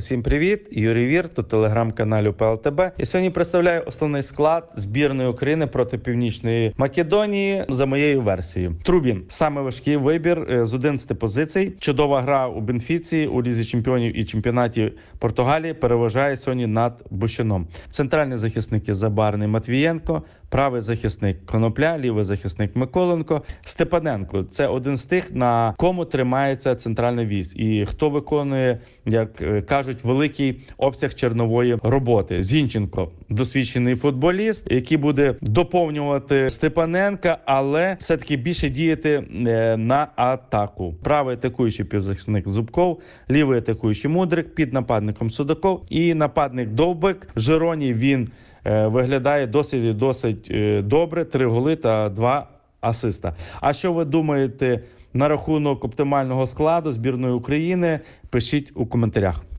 Усім привіт! Юрій Вір, тут телеграм-каналю ПЛТБ. І сьогодні представляю основний склад збірної України проти Північної Македонії за моєю версією. Трубін саме важкий вибір е, з 11 позицій. Чудова гра у Бенфіці у лізі чемпіонів і чемпіонаті Португалії переважає сьогодні над Бущином. Центральні захисники Забарний Матвієнко, правий захисник Конопля, лівий захисник Миколенко, Степаненко. Це один з тих, на кому тримається центральний віз, і хто виконує, як е, кажуть, великий обсяг чернової роботи. Зінченко досвідчений футболіст, який буде доповнювати Степаненка, але все таки більше діяти е, на атаку. Правий атакуючий півзахисник Зубков, лівий атакуючий мудрик під нападником Судаков і нападник Довбик. Жероні він е, виглядає досить досить е, добре. Три голи та два асиста. А що ви думаєте на рахунок оптимального складу збірної України? Пишіть у коментарях.